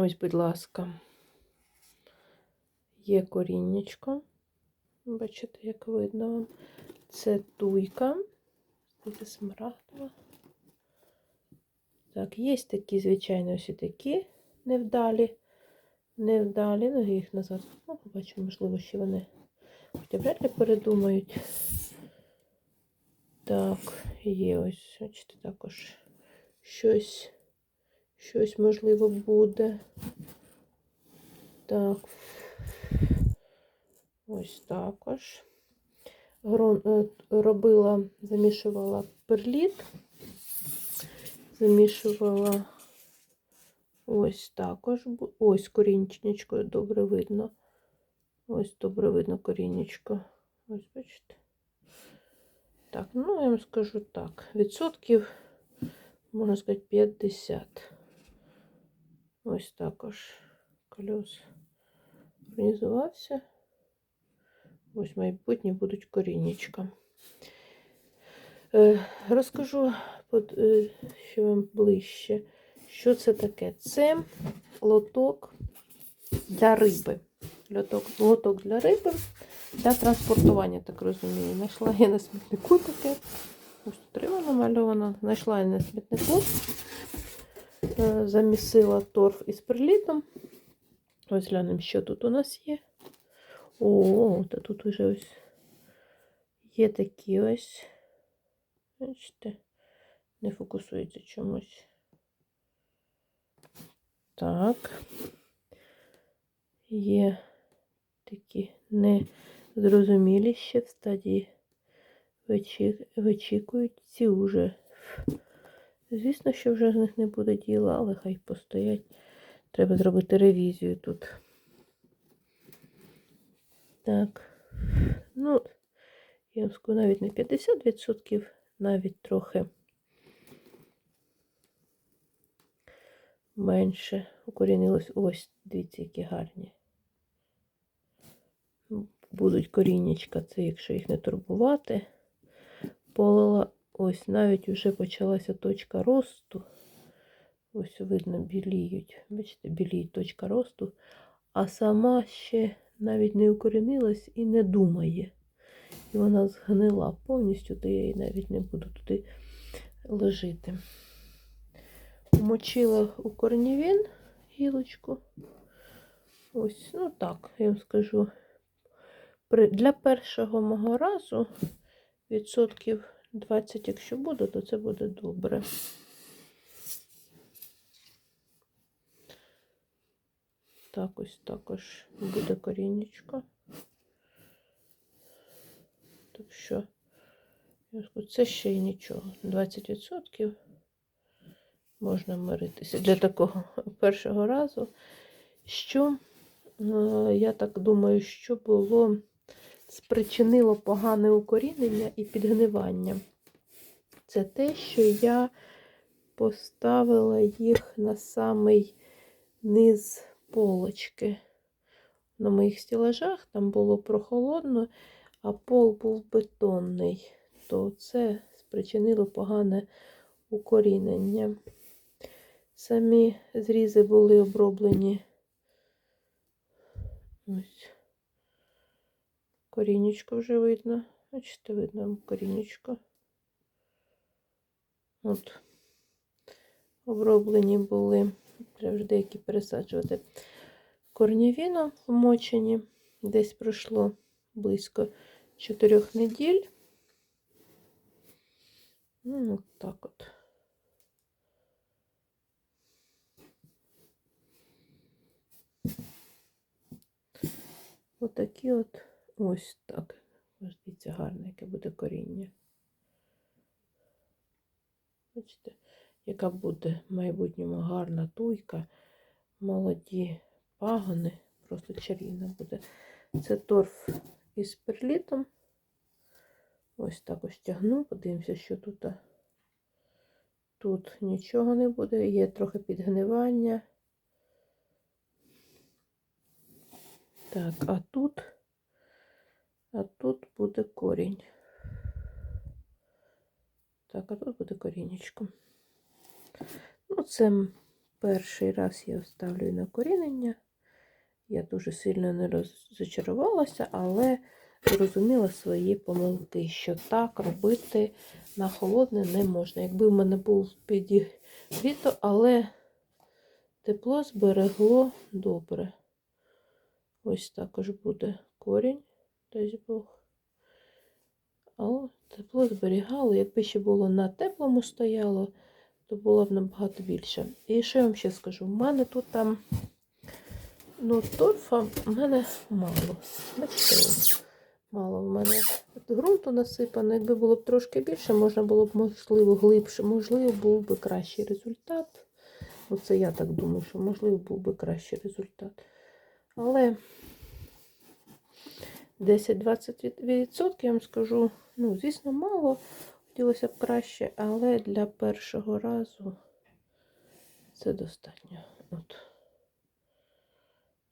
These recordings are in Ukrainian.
Ось, будь ласка, є коріннячко. Бачите, як видно вам. Це туйка. Це смарагдова. Так, є такі, звичайно, ось і такі невдалі. Невдалі, ну я їх назад. Ну, побачимо, можливо, ще вони. Хоча вряд ли передумають. Так, є ось, бачите, також щось, щось можливо буде. Так. Ось також. Грон, е, робила, замішувала перліт, замішувала ось також. Ось корінчничко, добре видно. Ось добре видно корінечко. Ось бачите. Так, ну я вам скажу так. Відсотків, можна сказати, 50. Ось також кольос організувався. Ось майбутні будуть корінечка. Е, розкажу, е, вам ближче. Що це таке? Це лоток для риби. Лоток, лоток для риби для транспортування, так розумію. Знайшла я на смітнику таке. Ось тут риба намальована. Знайшла я на смітнику. Е, Замісила торф із прилітом. Ось глянемо, що тут у нас є. О, та тут уже ось є такі ось. Бачите, не фокусується чомусь. Так. Є такі незрозумілі ще в стадії вичі- вичікують. Ці вже. Звісно, що вже з них не буде діла, але хай постоять. Треба зробити ревізію тут. Так. Ну, я вам скажу, навіть не 50%, навіть трохи менше укорінилось. Ось, дивіться, які гарні. Будуть коріннячка, це якщо їх не турбувати. Полила, ось навіть вже почалася точка росту. Ось видно, біліють. Бачите, біліють точка росту. А сама ще навіть не укорінилась і не думає. І вона згнила повністю, то я її навіть не буду туди лежити. Мочила у корнівін гілочку. Ось, ну так, я вам скажу. Для першого мого разу відсотків 20, якщо буде, то це буде добре. Так, ось також буде корінечко. Так що, це ще й нічого. 20% можна миритися для такого першого разу. Що, е, я так думаю, що було спричинило погане укорінення і підгнивання. Це те, що я поставила їх на самий низ полочки. На моїх стілажах там було прохолодно, а пол був бетонний, то це спричинило погане укорінення. Самі зрізи були оброблені. Ось. Корінечко вже видно. Бачите, видно корінечко. От. Оброблені були. Треба вже деякі пересаджувати. Корнівіно вмочені. Десь пройшло близько 4 неділь. Ну, от так от. Отакі от ось так. Ось Дивіться, гарне, яке буде коріння. Бачите, яка буде в майбутньому гарна туйка, молоді пагони, просто чарівна буде. Це торф із перлітом. Ось так ось тягну, подивимося, що тут. Тут нічого не буде, є трохи підгнивання. Так, а тут, а тут буде корінь. Так, а тут буде корінечко. Ну, це перший раз я вставлю на корінення. Я дуже сильно не розчарувалася, але зрозуміла свої помилки, що так робити на холодне не можна. Якби в мене був підігріто, але тепло зберегло добре. Ось також буде корінь, дасть Бог. Але тепло зберігало. Якби ще було на теплому стояло, то було б набагато більше. І що я вам ще скажу? У мене тут там ну, торфа в мене мало. Бачите, мало в мене ґрунту насипано. Якби було б трошки більше, можна було б, можливо, глибше, можливо, був би кращий результат. Оце я так думаю, що можливо був би кращий результат. Але 10-20% я вам скажу, ну, звісно, мало. Хотілося б краще, але для першого разу це достатньо. От.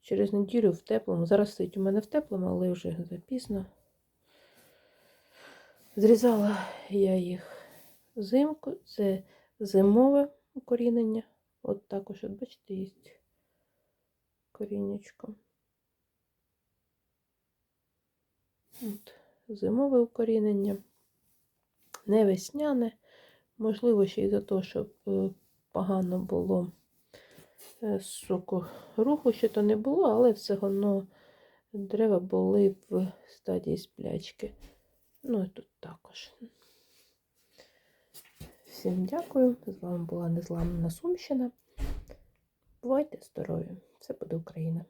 Через неділю в теплому. Зараз стоїть у мене в теплому, але вже запізно. Зрізала я їх взимку. Це зимове укорінення. От також, от бачите, є корінечко. От, зимове укорінення. Не весняне. Можливо, ще й за те, щоб е, погано було е, соку руху, ще то не було, але все одно дерева були в стадії сплячки. Ну і тут також. Всім дякую. З вами була Незламна Сумщина. Бувайте здорові! Все буде Україна!